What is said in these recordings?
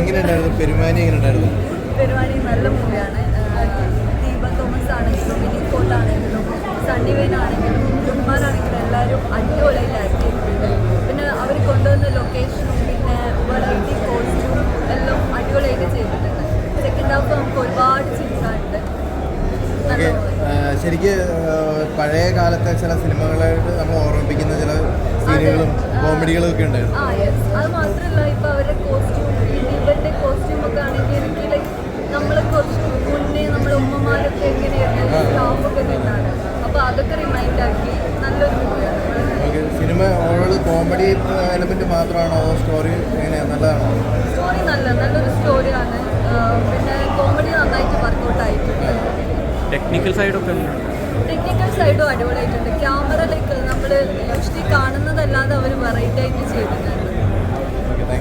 എങ്ങനെയുണ്ടായിരുന്നു? പെരുമാനി എങ്ങനെയുണ്ടായിരുന്നു? പെരുമാനി നല്ല മൂവിയാണ്. ദീപ തോമസ് ആണെങ്കിലും വിനീത് കോട്ട് ആണെങ്കിലും സണ്ണി വെയിൻ ആണെങ്കിലും കുമാറാണെങ്കിലും എല്ലാവരും അടിപൊളിയായിട്ട് ആക്ട് ചെയ്തിട്ടുണ്ട്. പിന്നെ അവർ കൊണ്ടുവന്ന ലൊക്കേഷനും പിന്നെ വെറൈറ്റി കോസ്റ്റ്യൂം എല്ലാം അടിപൊളിയായിട്ട് ചെയ്തിട്ടുണ്ട്. സെക്കൻഡ് ഹാഫ് നമുക്ക് ഒരുപാട് movie. ശരിക്ക് പഴയ കാലത്തെ ചില സിനിമകളായിട്ട് നമ്മൾ ഓർമ്മിപ്പിക്കുന്ന ചില സീനുകളും കോമഡികളും ഒക്കെ ഉണ്ടായിരുന്നു. അത് മാത്രമല്ല ഇപ്പൊ അവരുടെ കോസ്റ്റ്യൂം കോമഡി എലമെന്റ് മാത്രമാണോ? സ്റ്റോറി എങ്ങനെയാണ് നല്ലതാണോ? സ്റ്റോറി നല്ല നല്ലൊരു സ്റ്റോറിയാണ് പിന്നെ കോമഡി നന്നായിട്ട് വർക്ക്ഔട്ട് ആയിട്ടുണ്ട്. ടെക്നിക്കൽ സൈഡൊക്കെ ഉണ്ട് ടെക്നിക്കൽ സൈഡും അടിപൊളിയായിട്ടുണ്ട്. ക്യാമറ ലൈക്ക് നമ്മൾ യൂഷ്വലി കാണുന്നതല്ലാതെ അവർ വെറൈറ്റി ആയിട്ട് ചെയ്തിട്ടുണ്ട്.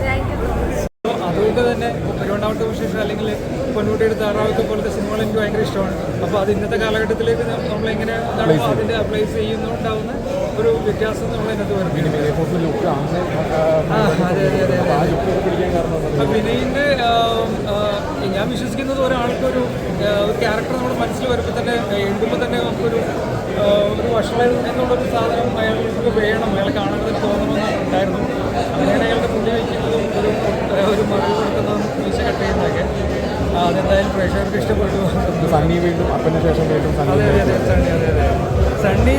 താങ്ക് യു സോ തന്നെ ഇപ്പോൾ തന്നെ വിശേഷ അല്ലെങ്കിൽ പൊന്നൂട്ടിയുടെ താറാവൊക്കെ പോലത്തെ സിനിമകൾ എനിക്ക് ഭയങ്കര ഇഷ്ടമാണ്. അപ്പോൾ അത് ഇന്നത്തെ കാലഘട്ടത്തിലേക്ക് നമ്മൾ നമ്മളെങ്ങനെ അതിന്റെ അപ്ലൈസ് ചെയ്യുന്നുണ്ടാവുന്ന ഒരു വ്യത്യാസം നമ്മൾ അതിനകത്ത് വരുന്നുണ്ട്. അതെ അതെ അതെ അതെ വിനയിന്റെ ഞാൻ വിശ്വസിക്കുന്നത് ഒരാൾക്കൊരു ഒരു ക്യാരക്ടർ നമ്മുടെ മനസ്സിൽ വരുമ്പോൾ തന്നെ എഴുതുമ്പോൾ തന്നെ നമുക്കൊരു ഒരു വഷളൻ എന്നുള്ളൊരു സാധനം അയാൾക്ക് വേണം. അയാൾ കാണുന്നതിന് തോന്നണമെന്ന് ഉണ്ടായിരുന്നു. അങ്ങനെയാണ് അയാളുടെ മുന്നിൽ അതെന്തായാലും പ്രേക്ഷകർക്ക് ഇഷ്ടപ്പെട്ടു. സണ്ണി വീണ്ടും അപ്പന് ശേഷം വീണ്ടും സണ്ണി അതെ അതെ അതെ സണ്ണി അതെ അതെ. സണ്ണി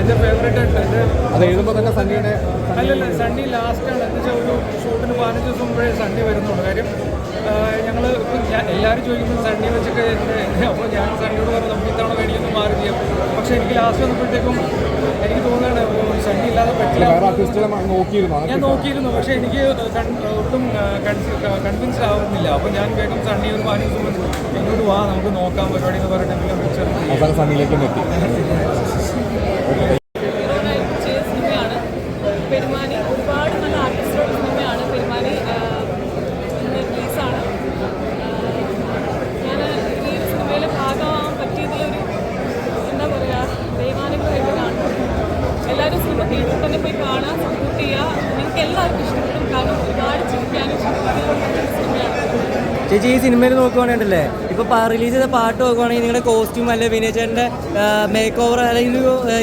എന്റെ ഫേവറേറ്റ് ആയിട്ട് എന്റെ അത് എഴുതുമ്പോൾ തന്നെ സണ്ണിയുടെ അല്ലല്ല സണ്ണി ലാസ്റ്റാണ് എന്ന് വെച്ചാൽ ഒരു ഷൂട്ടിന് പതിനഞ്ച് ദിവസം മുമ്പേ സണ്ണി വരുന്നുള്ളൂ. കാര്യം ഞങ്ങൾ എല്ലാവരും ചോദിക്കുമ്പോൾ സണ്ണി വെച്ചൊക്കെ അപ്പോൾ ഞാൻ സണ്ണിയോട് പറഞ്ഞു നമുക്ക് ഇത്തവണ വേണ്ടിയൊന്നും മാറി ചെയ്യാം പക്ഷേ എനിക്ക് ലാസ്റ്റ് വന്നപ്പോഴത്തേക്കും എനിക്ക് തോന്നുകയാണ് ഞാൻ നോക്കിയിരുന്നു പക്ഷേ എനിക്ക് ഒട്ടും കൺവിൻസ് ആവുന്നില്ല. അപ്പോൾ ഞാൻ വേഗം സണ്ണി ഒരു ദിവസം എന്നോട് വാ നമുക്ക് നോക്കാം പരിപാടി എന്ന് പറഞ്ഞിട്ട് അവസാനം സണ്ണിയിലേക്കും എത്തി. ചേച്ചി ഈ സിനിമയിൽ നോക്കുവാണെങ്കിലേ ഇപ്പൊ റിലീസ് ചെയ്ത പാട്ട് നോക്കുവാണെങ്കിൽ നിങ്ങളുടെ കോസ്റ്റ്യൂം അല്ലെ വിനയ് ചേട്ടന്റെ മേക്ക് ഓവർ അല്ലെങ്കിൽ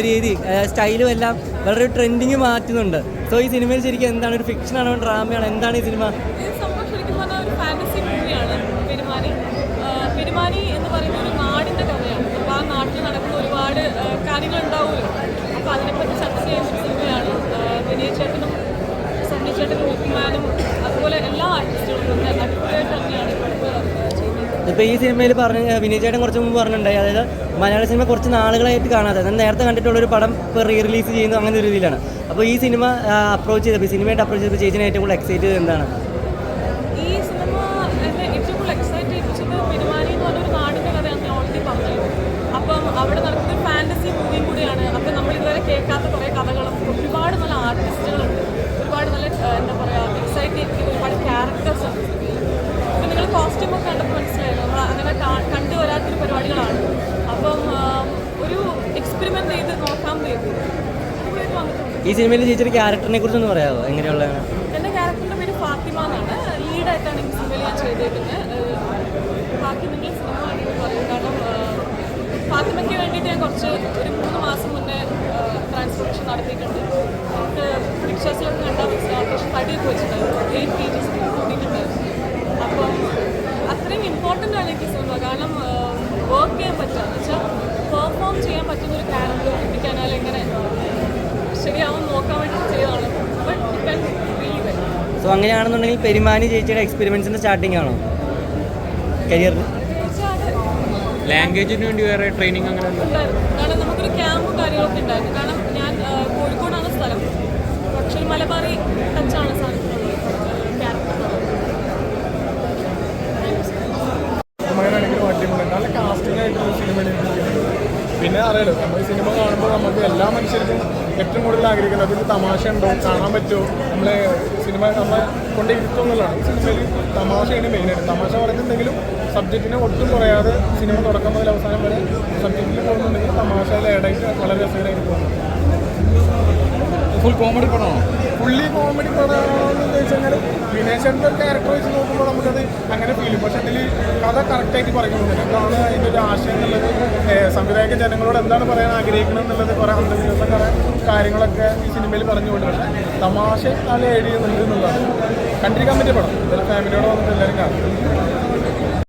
രീതി സ്റ്റൈലും എല്ലാം വളരെ ട്രെൻഡിങ് മാറ്റുന്നുണ്ട്. സോ ഈ സിനിമയിൽ ശരിക്കും എന്താണ്? ഒരു ഫിക്ഷനാണോ ഡ്രാമയാണോ എന്താണ് ഈ സിനിമ? ചെയ്യുന്നത് ഇപ്പൊ ഈ സിനിമയിൽ പറഞ്ഞ വിനയ് ചേട്ടൻ കുറച്ച് മുമ്പ് പറഞ്ഞിട്ടുണ്ടായി. അതായത് മലയാള സിനിമ കുറച്ച് നാളുകളായിട്ട് കാണാതെ ഞാൻ നേരത്തെ കണ്ടിട്ടുള്ള ഒരു പടം ഇപ്പോൾ റീ റിലീസ് ചെയ്യുന്നു അങ്ങനെ ഒരു രീതിയിലാണ്. അപ്പോൾ ഈ സിനിമ അപ്രോച്ച് ചെയ്തപ്പോൾ സിനിമയായിട്ട് അപ്രോച്ച് ചെയ്തപ്പോൾ ചേച്ചിനെ ഏറ്റവും കൂടുതൽ എക്സൈറ്റ് എന്താണ്? ഈ സിനിമയിൽ ചേച്ചിയുടെ ക്യാരക്ടറിനെ കുറിച്ച് ഒന്ന് പറയാമോ? എങ്ങനെയുള്ളതാണ് എന്റെ ക്യാരക്ടറിന്റെ പേര് ഫാത്തിമ എന്നാണ്. ലീഡായിട്ടാണ് ഈ സിനിമയിൽ ഞാൻ ചെയ്തേക്കുന്നത്. സിനിമ കാരണം ഫാത്തിമയ്ക്ക് വേണ്ടിയിട്ട് ഞാൻ കുറച്ച് ഒരു മൂന്ന് മാസം മുന്നേ ട്രാൻസ്പോർട്ടേഷൻ നടത്തിയിട്ടുണ്ട്. നമുക്ക് പിക്ചേഴ്സിലൊക്കെ കണ്ടാൽ മനസ്സിലാവും. അത്യാവശ്യം തടിയൊക്കെ വെച്ചിട്ടുണ്ടായിരുന്നു. എയ്റ്റ് പി ജി സോ അങ്ങനെയാണെന്നുണ്ടെങ്കിൽ പെരുമാനി ചേച്ചിയുടെ എക്സ്പെരിമെൻസിന്റെ സ്റ്റാർട്ടിംഗ് ആണോ? കരിയറിൽ ലാംഗ്വേജിന് വേണ്ടി വേറെ ട്രെയിനിങ് അങ്ങനെ ഉണ്ടായിരുന്നു കാരണം നമുക്കൊരു ക്യാമ്പും കാര്യങ്ങളൊക്കെ ഉണ്ടായിരുന്നു. കാരണം ഞാൻ കോഴിക്കോടാണ് സ്ഥലം. പക്ഷേ മലബാറി ടച്ചാണ് സാധനത്തിനുള്ളത് ക്യാരക്ടർ മകനാണെങ്കിലും അടിപൊളി നല്ല കാസ്റ്റിംഗ് ആയിട്ടുള്ള സിനിമയിൽ പിന്നെ അറിയാലോ നമ്മൾ സിനിമ കാണുമ്പോൾ നമുക്ക് എല്ലാ മനുഷ്യർക്കും ഏറ്റവും കൂടുതൽ ആഗ്രഹിക്കുന്നത് അതിൽ തമാശ ഉണ്ടോ? കാണാൻ പറ്റുമോ? നമ്മളെ സിനിമ നമ്മളെ കൊണ്ട് ഇരുത്തുന്നുള്ളതാണ് സിനിമയിൽ തമാശയാണ് മെയിനായിട്ട് തമാശ പറയുന്നുണ്ടെങ്കിലും സബ്ജക്റ്റിനെ ഒട്ടും കുറയാതെ സിനിമ തുടക്കം മുതൽ അവസാനം വരെ സബ്ജക്റ്റിൽ പോകുന്നുണ്ടെങ്കിൽ തമാശയിൽ ഏടായിട്ട് വളരെ രസകരമായിട്ട് പോകുന്നു ഫുൾ കോമഡി പടമാണോ ഫുള്ളി കോമഡി പടമാണെന്ന് കഴിഞ്ഞാൽ വിനേശന്റെ ക്യാരക്ടർ വെച്ച് നോക്കുമ്പോൾ നമുക്കത് അങ്ങനെ ഫീൽ പക്ഷെ അതിൽ കഥ കറക്റ്റായിട്ട് പറയുന്നുണ്ട് എന്താണ് അതിന്റെ ഒരു ആശയം എന്നുള്ളത്? സംവിധായക ജനങ്ങളോട് എന്താണ് പറയാൻ ആഗ്രഹിക്കണം എന്നുള്ളത് കുറേ അന്ധവിശ്വാസം കുറേ കാര്യങ്ങളൊക്കെ ഈ സിനിമയിൽ പറഞ്ഞുകൊണ്ട് പക്ഷേ തമാശ നല്ല ഏഡ് ചെയ്യുന്നുണ്ട് എന്നുള്ളതാണ്. കണ്ടിരിക്കാൻ പറ്റിയ പടം. ഫാമിലിയോടെ വന്നിട്ട് എല്ലാവരും കാണും.